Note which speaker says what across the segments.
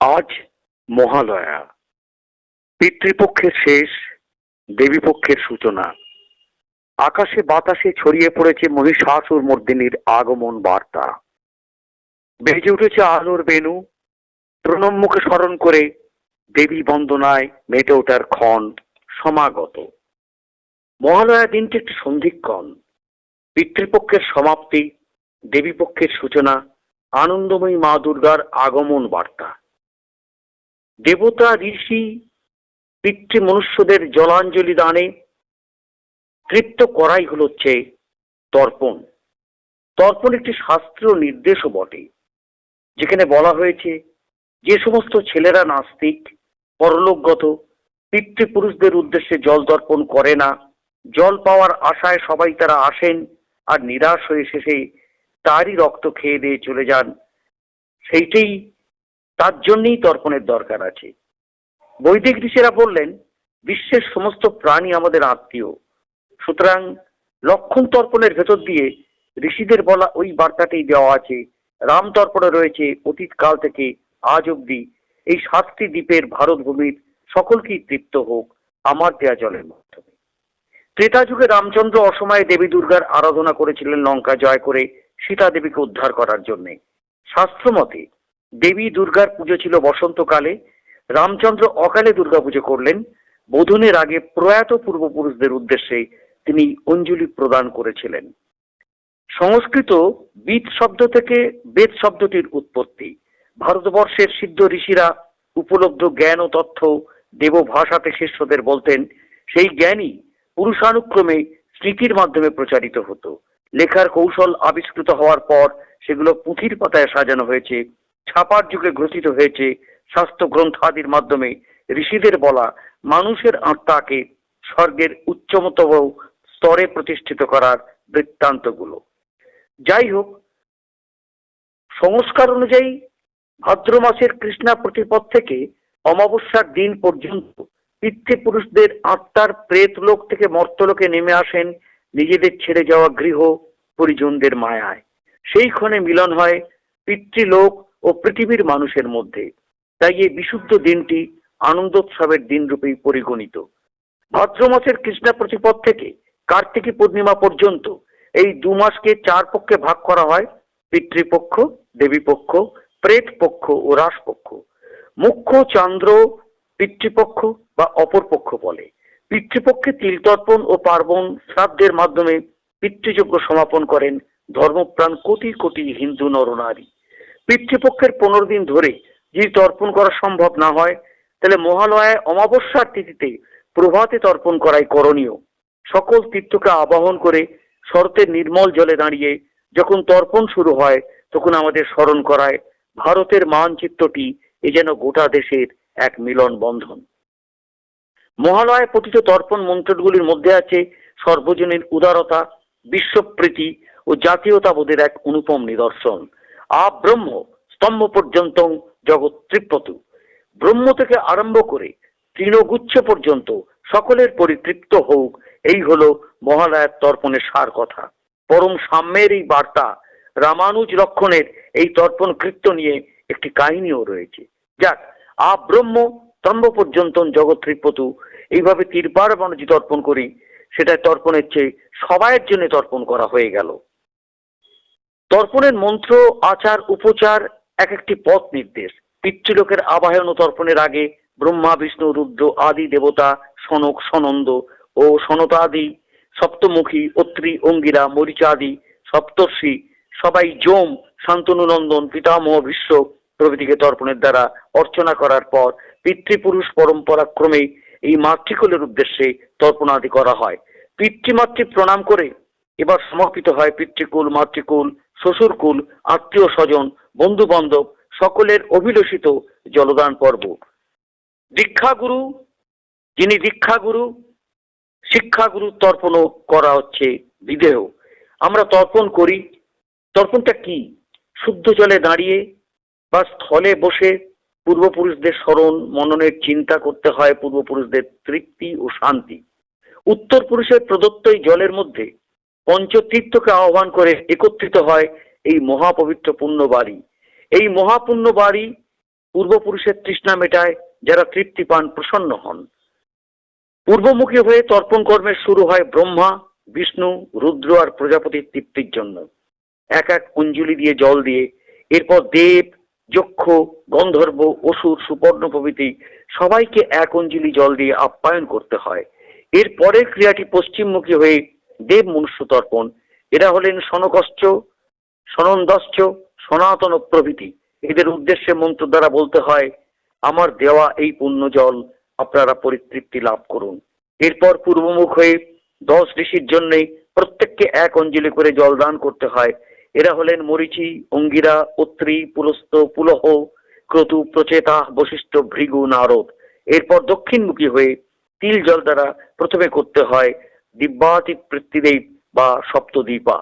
Speaker 1: আজ মহালয়া। পিতৃপক্ষের শেষ, দেবীপক্ষের সূচনা। আকাশে বাতাসে ছড়িয়ে পড়েছে মহিষাসুর মর্দিনীর আগমন বার্তা। বেজে উঠেছে আলোর বেনু প্রণব মুখে স্মরণ করে দেবী বন্দনায় মেটে ওঠার ক্ষণ সমাগত। মহালয়া দিনটি একটি সন্ধিক্ষণ। পিতৃপক্ষের সমাপ্তি, দেবীপক্ষের সূচনা, আনন্দময়ী মা দুর্গার আগমন বার্তা। দেবতা, ঋষি পিতৃ মনুষ্যদের জলাঞ্জলি দানে তৃপ্ত করাই হল হচ্ছে তর্পণ। তর্পণ একটি শাস্ত্রীয় নির্দেশও বটে, যেখানে বলা হয়েছে, যে সমস্ত ছেলেরা নাস্তিক, পরলোকগত, পিতৃপুরুষদের উদ্দেশ্যে জল তর্পণ করে না, জল পাওয়ার আশায় সবাই তারা আসেন আর নিরাশ হয়ে শেষে তারই রক্ত খেয়ে দিয়ে চলে যান। সেইটাই তার জন্যই তর্পণের দরকার আছে। বৈদিক ঋষিরা বললেন, বিশ্বের সমস্ত প্রাণী আমাদের আত্মীয়। সুতরাং লক্ষণ তর্পণের ভেতর দিয়ে ঋষিদের বলা ওই বার্তাটাই দেওয়া আছে, রাম তর্পণে রয়েছে অতীতকাল থেকে আজ অবধি। এই সাতটি দ্বীপের ভারতভূমির সকলকেই তৃপ্ত হোক, আমার দেয়া জলের মাধ্যমে। ত্রেতা যুগে রামচন্দ্র অসময়ে দেবী দুর্গার আরাধনা করেছিলেন লঙ্কা জয় করে সীতা দেবীকে উদ্ধার করার জন্যে। শাস্ত্রমতে দেবী দুর্গার পুজো ছিল বসন্তকালে। রামচন্দ্র অকালে দুর্গা পুজো করলেন। বোধনের আগে প্রয়াত পূর্বপুরুষদের উদ্দেশ্যে তিনি অঞ্জলি প্রদান করেছিলেন। সংস্কৃত বিদ শব্দ থেকে বেদ শব্দটির উৎপত্তি। ভারতবর্ষের সিদ্ধ ঋষিরা উপলব্ধ জ্ঞান ও তথ্য দেব ভাষাতে শিষ্যদের বলতেন, সেই জ্ঞানই পুরুষানুক্রমে স্মৃতির মাধ্যমে প্রচারিত হতো। লেখার কৌশল আবিষ্কৃত হওয়ার পর সেগুলো পুঁথির পাতায় সাজানো হয়েছে। ছাপার যুগে গ্রথিত হয়েছে শাস্ত্র গ্রন্থাদির মাধ্যমে। ঋষিদের বলা মানুষের আত্মাকে স্বর্গের উচ্চমতম স্তরে প্রতিষ্ঠিত করার বৃত্তান্তগুলো। যাই হোক, সংস্কার অনুযায়ী ভাদ্র মাসের কৃষ্ণা প্রতিপদ থেকে অমাবস্যার দিন পর্যন্ত পিতৃপুরুষদের আত্মার প্রেত লোক থেকে মর্তলোকে নেমে আসেন নিজেদের ছেড়ে যাওয়া গৃহ পরিজনদের মায়ায়। সেই ক্ষণে মিলন হয় পিতৃলোক ও পৃথিবীর মানুষের মধ্যে। তাই এই বিশুদ্ধ দিনটি আনন্দোৎসবের দিন রূপেই পরিগণিত। ভাদ্র মাসের কৃষ্ণা প্রতিপদ থেকে কার্তিকী পূর্ণিমা পর্যন্ত এই দু মাসকে চার পক্ষে ভাগ করা হয়, পিতৃপক্ষ, দেবীপক্ষ প্রেত পক্ষ ও রাসপক্ষ মুখ্য চান্দ্র পিতৃপক্ষ বা অপর পক্ষ বলে। পিতৃপক্ষে তিল তর্পণ ও পার্বণ শ্রাদ্ধের মাধ্যমে পিতৃযজ্ঞ সমাপন করেন ধর্মপ্রাণ কোটি কোটি হিন্দু নরনারী। পিতৃপক্ষের পনেরো দিন ধরে যদি তর্পণ করা সম্ভব না হয়, তাহলে মহালয়ায় অমাবস্যার তিথিতে প্রভাতে তর্পণ করাই করণীয়। সকল তীর্থকে আবাহন করে শরতের নির্মল জলে দাঁড়িয়ে যখন তর্পণ শুরু হয়, তখন আমাদের স্মরণ করায় ভারতের মানচিত্রটি এ যেন গোটা দেশের এক মিলন বন্ধন। মহালয় পতিত তর্পণ মন্ত্রগুলির মধ্যে আছে সর্বজনীন উদারতা, বিশ্বপ্রীতি ও জাতীয়তাবোধের এক অনুপম নিদর্শন। আ ব্রহ্ম স্তম্ভ পর্যন্ত জগৎ তৃপ্ততু ব্রহ্ম থেকে আরম্ভ করে তৃণগুচ্ছ পর্যন্ত সকলের পরিতৃপ্ত হোক, এই হলো মহালয়ার তর্পণের সার কথা। পরম সাম্যের এই বার্তা রামানুজ লক্ষণের এই তর্পণ কৃত্য নিয়ে একটি কাহিনীও রয়েছে। যাক, আ ব্রহ্ম স্তম্ভ পর্যন্ত জগৎ ত্রিপতু এইভাবে তিরবার বাণিজ্য তর্পণ করি সেটা তর্পণের চেয়ে সবাইয়ের জন্য তর্পণ করা হয়ে গেল। তর্পণের মন্ত্র, আচার, উপচার এক একটি পথ নির্দেশ। পিতৃলোকের আবাহন ও তর্পণের আগে ব্রহ্মা, বিষ্ণু, রুদ্র আদি দেবতা, সনক, সনন্দ ও সনতাদি, সপ্তমুখী, অত্রি, অঙ্গিরা, মরিচাদি, সপ্তর্ষি সবাই যম শান্তনু নন্দন পিতামহ বিশ্ব প্রভৃতিকে তর্পণের দ্বারা অর্চনা করার পর পিতৃপুরুষ পরম্পরা ক্রমে এই মাতৃকুলের উদ্দেশ্যে তর্পণাদি করা হয়। পিতৃমাতৃ প্রণাম করে এবার সমর্পিত হয় পিতৃকুল, মাতৃকুল শ্বশুরকুল আত্মীয় স্বজন বন্ধু বান্ধব সকলের অভিলষিত জলদান পর্ব। দীক্ষাগুরু, যিনি দীক্ষাগুরু শিক্ষাগুরু তর্পণও করা হচ্ছে বিদেহ। আমরা তর্পণ করি। তর্পণটা কি? শুদ্ধ জলে দাঁড়িয়ে বা স্থলে বসে পূর্বপুরুষদের স্মরণ, মননের চিন্তা করতে হয় পূর্বপুরুষদের তৃপ্তি ও শান্তি। উত্তর পুরুষের প্রদত্ত এই জলের মধ্যে পঞ্চতীর্থকে আহ্বান করে একত্রিত হয় এই মহাপবিত্র পুণ্য বাড়ি এই মহাপুণ্য বাড়ি পূর্বপুরুষের তৃষ্ণা মেটায় যারা তৃপ্তি পান প্রসন্ন হন। পূর্বমুখী হয়ে তর্পণ কর্মের শুরু হয় ব্রহ্মা, বিষ্ণু, রুদ্র আর প্রজাপতির তৃপ্তির জন্য। এক এক অঞ্জলি দিয়ে জল দিয়ে এরপর দেব, যক্ষ, গন্ধর্ব, অসুর সুপর্ণ প্রভৃতি সবাইকে এক অঞ্জলি জল দিয়ে আপ্যায়ন করতে হয়। এর পরের ক্রিয়াটি পশ্চিমমুখী হয়ে দেব মনুষ্য তর্পণ। এরা হলেন সনকশ্চ সনন্দশ্চ সনাতন প্রভৃতি। এদের উদ্দেশ্যে মন্ত্র দ্বারা বলতে হয়, আমার দেওয়া এই পুণ্য জল আপনারা পরিতৃপ্তি লাভ করুন। এরপর পূর্বমুখ হয়ে দশ ঋষির জন্যে প্রত্যেককে এক অঞ্জলি করে জল দান করতে হয়। এরা হলেন মরিচি, অঙ্গিরা, অত্রি, পুলস্ত, পুলহ, ক্রতু, প্রচেতা, বশিষ্ঠ, ভৃগু, নারদ। এরপর দক্ষিণমুখী হয়ে তিল জল দ্বারা প্রথমে করতে হয় দিব্যাতি পৃথ্বীদেব বা সপ্তদ্বীপা।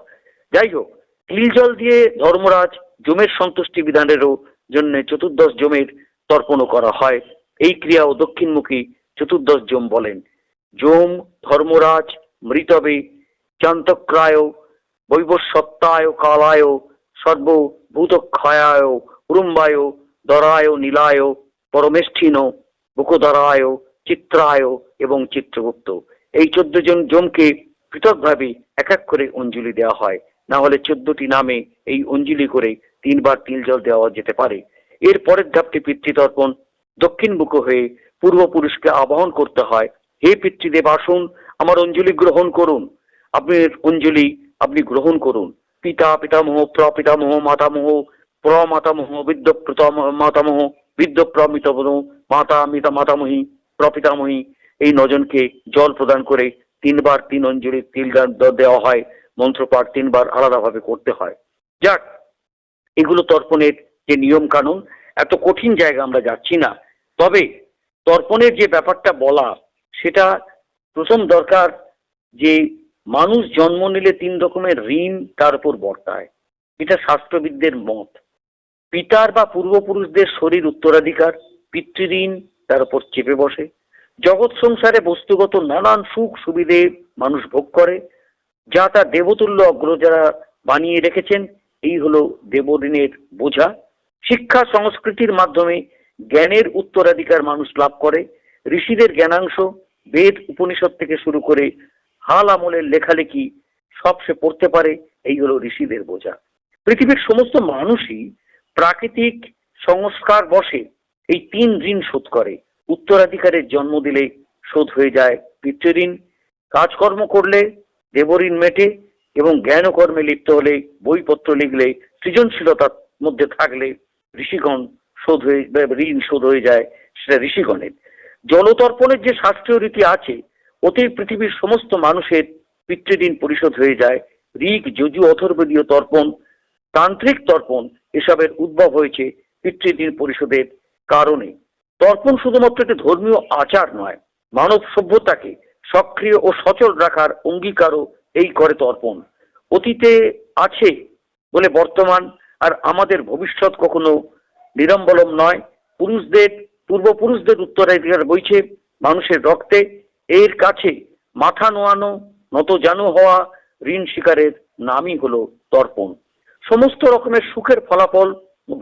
Speaker 1: যাই হোক তিল জল দিয়ে ধর্মরাজ জমের সন্তুষ্টি বিধানেরও জন্য চতুর্দশ জমের তর্পণও করা হয়। এই ক্রিয়া ও দক্ষিণমুখী চতুর্দশ জম বলেন। জম, ধর্মরাজ, মৃতবে চান্তক্রায় বৈবস্বত্তায় কালায় সর্বভূতক্ষয়ায় উরুম্বায় দরায় নীলায় পরমেষ্ঠিন বুকোদরায় চিত্রায় এবং চিত্রগুপ্ত। এই চোদ্দ জন জমকে পৃথকভাবে এক এক করে অঞ্জলি দেওয়া হয়। না হলে চোদ্দটি নামে এই অঞ্জলি করে তিনবার তিল জল দেওয়া যেতে পারে। এর পরের ধাপটি পিতৃতর্পণ। দক্ষিণমুখ হয়ে পূর্বপুরুষকে আবাহন করতে হয়। হে পিতৃদেব, আসুন, আমার অঞ্জলি গ্রহণ করুন। আপনার অঞ্জলি আপনি গ্রহণ করুন। পিতা, পিতামহ, প্রপিতামহ, মাতামহ, প্রমাতামহ বিদ্য মাতামহ বিদ্য প্রমিতামহ মাতা, মিতা, মাতামহী, প্রপিতামহী এই নজনকে জল প্রদান করে তিনবার তিন অঞ্জলি তিল দেওয়া হয়। মন্ত্রপাঠ তিনবার আলাদাভাবে করতে হয়। যাক, এগুলো তর্পণের যে নিয়ম কানুন এত কঠিন জায়গা আমরা যাচ্ছি না। তবে তর্পণের যে ব্যাপারটা বলা, সেটা প্রথম দরকার যে মানুষ জন্ম নিলে তিন রকমের ঋণ তার উপর বর্তায়। এটা শাস্ত্রবিদদের মত। পিতার বা পূর্বপুরুষদের শরীর উত্তরাধিকার, পিতৃঋণ তার উপর চেপে বসে। জগৎ সংসারে বস্তুগত নানান সুখ সুবিধে মানুষ ভোগ করে, যা তার দেবতুল্য অগ্র যারা বানিয়ে রেখেছেন, এই হলো দেবঋণের বোঝা। শিক্ষা সংস্কৃতির মাধ্যমে জ্ঞানের উত্তরাধিকার মানুষ লাভ করে। ঋষিদের জ্ঞানাংশ বেদ উপনিষদ থেকে শুরু করে হাল আমলের লেখালেখি সব সে পড়তে পারে, এই হলো ঋষিদের বোঝা। পৃথিবীর সমস্ত মানুষই প্রাকৃতিক সংস্কার বসে এই তিন ঋণ শোধ করে। উত্তরাধিকারের জন্ম দিলে শোধ হয়ে যায় পিতৃঋণ কাজকর্ম করলে দেবঋণ মেটে এবং জ্ঞান কর্মে লিপ্ত হলে বইপত্র লিখলে সৃজনশীলতার মধ্যে থাকলে ঋষিগণ শোধ হয়ে ঋণ শোধ হয়ে যায় সেটা ঋষিগণের। জলতর্পণের যে শাস্ত্রীয় রীতি আছে ওতে পৃথিবীর সমস্ত মানুষের পিতৃঋণ পরিশোধ হয়ে যায়। ঋক যজু অথর্বদীয় তর্পণ, তান্ত্রিক তর্পণ এসবের উদ্ভব হয়েছে পিতৃঋণ পরিশোধের কারণে। তর্পণ শুধুমাত্র একটি ধর্মীয় আচার নয়, মানব সভ্যতাকে সক্রিয় ও সচল রাখার অঙ্গীকারও এই করে তর্পণ। অতীতে আছে বলে বর্তমান আর আমাদের ভবিষ্যৎ কখনো নিরম্বলম নয়। পুরুষদের, পূর্বপুরুষদের উত্তরাধিকার বইছে মানুষের রক্তে। এর কাছে মাথা নোয়ানো নত জানু হওয়া ঋণ শিকারের নামই হলো তর্পণ। সমস্ত রকমের সুখের ফলাফল,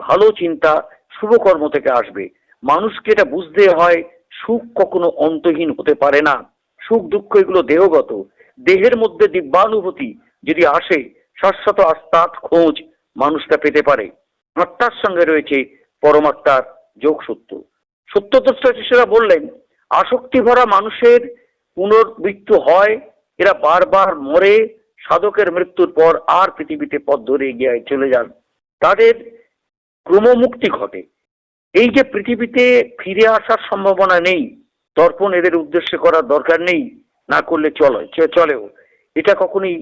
Speaker 1: ভালো চিন্তা, শুভকর্ম থেকে আসবে। মানুষকে এটা বুঝতে হয়, সুখ কখনো অন্তহীন হতে পারে না। সুখ দুঃখ এগুলো দেহগত। দেহের মধ্যে দিব্যানুভূতি যদি আসে, শাশ্বত আস্তাত খোঁজ মানুষটা পেতে পারে। আত্মার সঙ্গে রয়েছে পরমাত্মার যোগসূত্র। সত্যদ্রষ্টা শিষ্যরা বললেন, আসক্তি ভরা মানুষের পুনর্মৃত্যু হয়, এরা বারবার মরে, সাধকের মৃত্যুর পর আর পৃথিবীতে পথ ধরে এগিয়ে চলে যান। তাদের ক্রমমুক্তি ঘটে। এই যে পৃথিবীতে ফিরে আসার সম্ভাবনা নেই, তর্পণ এদের উদ্দেশ্যে করার দরকার নেই, না করলে চলে চলেও। এটা কখনোই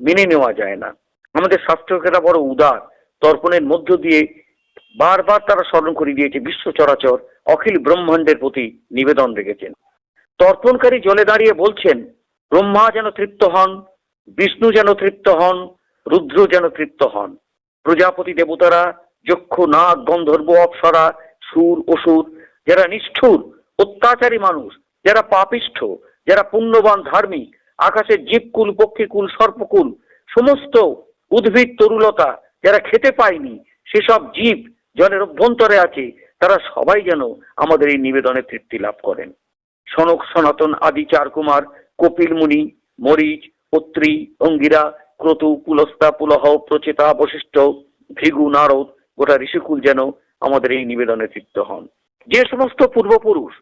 Speaker 1: মেনে নেওয়া যায় না। আমাদের শাস্ত্রকেরা বড় উদার, তর্পণের মধ্য দিয়ে বারবার তারা স্মরণ করে দিয়েছে, বিশ্ব চরাচর অখিল ব্রহ্মাণ্ডের প্রতি নিবেদন রেখেছেন। তর্পণকারী জলে দাঁড়িয়ে বলছেন, ব্রহ্মা যেন তৃপ্ত হন, বিষ্ণু যেন তৃপ্ত হন, রুদ্র যেন তৃপ্ত হন। প্রজাপতি দেবতারা যক্ষ, নাগ, গন্ধর্ব, অপ্সরা সুর অসুর যারা নিষ্ঠুর, অত্যাচারী মানুষ, যারা পাপিষ্ঠ, যারা পুণ্যবান ধার্মিক আকাশের জীবকুল পক্ষীকুল সর্পকুল সমস্ত উদ্ভিদ তরুলতা যারা খেতে পায়নি, সেসব জীব জলের অভ্যন্তরে আছে, তারা সবাই যেন আমাদের এই নিবেদনে তৃপ্তি লাভ করেন। সনক সনাতন আদি চারকুমার কপিল মুনি, মরিচ, পত্রী, অঙ্গিরা, ক্রতু পুলস্তা পুলহ, প্রচেতা, বশিষ্ঠ, ভৃগু, নারদ, গোটা ঋষিকুল যেন আমাদের এই নিবেদনে তৃপ্ত হন। যে সমস্ত পূর্বপুরুষ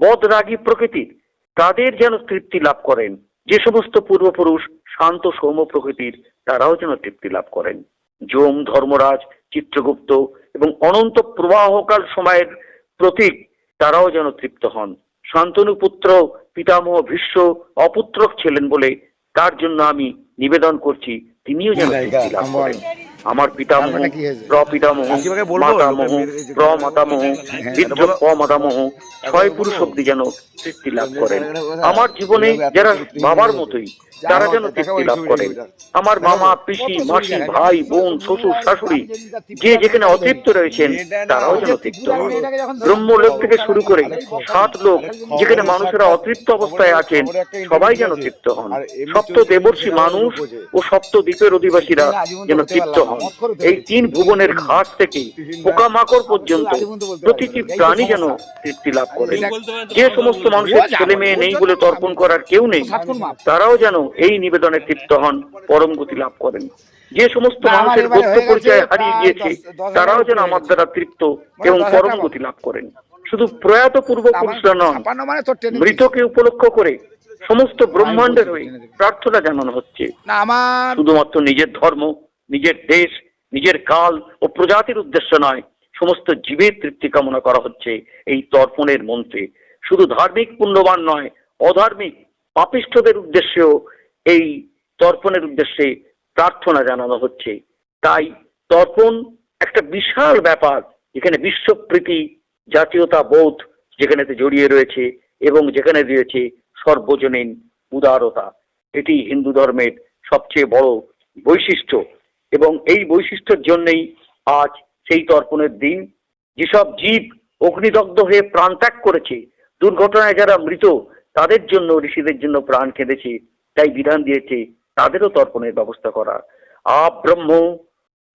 Speaker 1: বদরাগী প্রকৃতির তাদের যেন তৃপ্তি লাভ করেন। যে সমস্ত পূর্বপুরুষ শান্ত সৌম্য প্রকৃতির তারাও যেন তৃপ্তি লাভ করেন। যম ধর্মরাজ চিত্রগুপ্ত এবং অনন্ত প্রবাহকাল সময়ের প্রতীক তারাও যেন তৃপ্ত হন। শান্তনু পুত্র পিতামহ ভীষ্ম অপুত্রক ছিলেন বলে তার জন্য আমি নিবেদন করছি তিনিও যেন তৃপ্তি লাভ করেন। আমার পিতামহ? প্রপিতামহ মাতামহ। প্রমাতামহ বৃদ্ধ প্রমাতামহ ছয় পুরুষ অব্দি যেন তৃপ্তি লাভ করেন। আমার জীবনে যারা বাবার মতোই তারা যেন তৃপ্তি লাভ করেন। আমার মামা পিসি মাসি ভাই বোন শ্বশুর শাশুড়ি যে যেখানে অতৃপ্ত রয়েছেন তারাও যেন তৃপ্ত হন। ব্রহ্মলোক থেকে শুরু করে সাত লোক যেখানে মানুষেরা অতৃপ্ত অবস্থায় আছেন সবাই যেন তৃপ্ত হন। সপ্ত দেবর্ষী মানুষ ও সপ্ত দ্বীপের অধিবাসীরা যেন তৃপ্ত হন এই তিন ভুবনের ঘাট থেকে পোকামাকড় পর্যন্ত প্রতিটি প্রাণী যেন তৃপ্তি লাভ করে। যে সমস্ত মানুষের ছেলে মেয়ে নেই বলে তর্পণ করার কেউ নেই তারাও যেন এই নিবেদনে তৃপ্ত হন পরম গতি লাভ করেন। যে সমস্ত
Speaker 2: আমার
Speaker 1: মানুষের গোত্র পরিচয় হারিয়ে গিয়েছে তারাও যেন আমার দ্বারা তৃপ্ত এবং পরম গতি লাভ করেন। শুধু প্রয়াত পূর্বপুরুষরা নন
Speaker 2: ছাপান্ন মানে
Speaker 1: মৃতকে উপলক্ষ করে সমস্ত ব্রহ্মাণ্ডের হয়ে প্রার্থনা জানানো হচ্ছে। শুধুমাত্র নিজের ধর্ম নিজের দেশ, নিজের কাল ও প্রজাতির উদ্দেশ্য নয়। সমস্ত জীবের তৃপ্তি কামনা করা হচ্ছে এই তর্পণের মন্ত্রে। শুধু ধার্মিক পুণ্যবান নয়, অধার্মিক পাপিষ্ঠদের উদ্দেশ্যেও এই তর্পণের উদ্দেশ্যে প্রার্থনা জানানো হচ্ছে। তাই তর্পণ একটা বিশাল ব্যাপার, যেখানে বিশ্বপ্রীতি, জাতীয়তা বোধ যেখানেতে জড়িয়ে রয়েছে এবং যেখানে রয়েছে সর্বজনীন উদারতা। এটি হিন্দু ধর্মের সবচেয়ে বড় বৈশিষ্ট্য। এবং এই বৈশিষ্ট্যের জন্যই আজ সেই তর্পণের দিন। যেসব জীব অগ্নিদগ্ধ হয়ে প্রাণ ত্যাগ করেছে, দুর্ঘটনায় যারা মৃত, তাদের জন্য, ঋষিদের জন্য প্রাণ কেঁদেছে, তাই বিধান দিয়েছে তাদেরও তর্পণের ব্যবস্থা করা। আ ব্রহ্ম,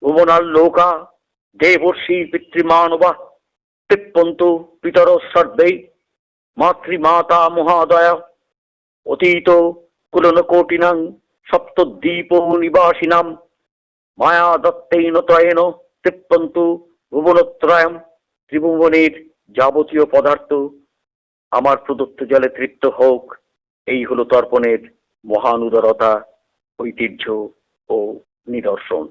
Speaker 1: ভুবনাল লোকা, দেবর্ষি পিতৃমানবা, তৃপ্পন্ত, পিতর সর্বে, মাতৃমাতা মহাদয়া, অতীত কুলনকোটিনাং সপ্তদ্বীপ নিবাসিনাম। মায়া দত্তেই নতায়ন তৃপ্তন্ত ভুবনত্রয়ম ত্রিভুবনের যাবতীয় পদার্থ। আমার প্রদত্ত জলে তৃপ্ত হোক, এই হলো তর্পণের মহান উদারতা, ঐতিহ্য ও নিদর্শন।